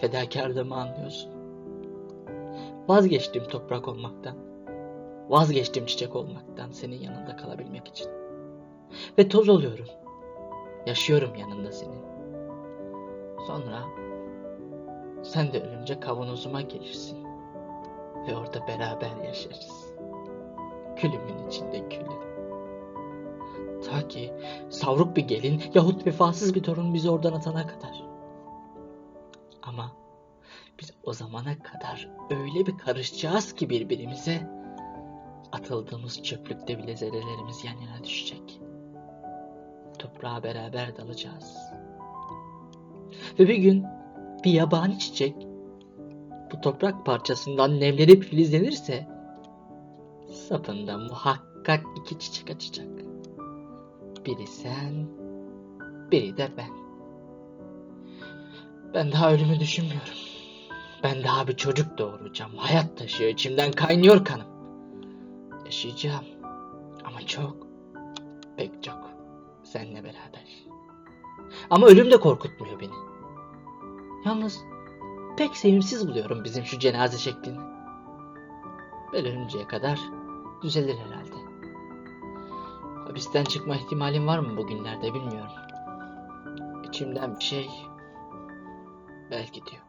Fedakarlığımı anlıyorsun. Vazgeçtim toprak olmaktan. Vazgeçtim çiçek olmaktan senin yanında kalabilmek için. Ve toz oluyorum. Yaşıyorum yanında senin. Sonra sen de ölünce kavanozuma gelirsin. Ve orada beraber yaşarız. Külümün içinde külü. Ta ki savruk bir gelin yahut vefasız bir torun bizi oradan atana kadar. Ama biz o zamana kadar öyle bir karışacağız ki birbirimize atıldığımız çöplükte bile zerrelerimiz yan yana düşecek. Toprağa beraber dalacağız. Ve bir gün bir yabani çiçek bu toprak parçasından nemlenip filizlenirse sapında muhakkak iki çiçek açacak. Biri sen, biri de ben. Ben daha ölümü düşünmüyorum. Ben daha bir çocuk doğuracağım. Hayat taşıyor içimden kaynıyor kanım. Yaşayacağım. Ama çok, pek çok. Seninle beraber. Ama ölüm de korkutmuyor beni. Yalnız pek sevimsiz buluyorum bizim şu cenaze şeklini. Ben ölünceye kadar düzelir herhalde. Hapisten çıkma ihtimalim var mı bugünlerde bilmiyorum. İçimden bir şey belki diyor.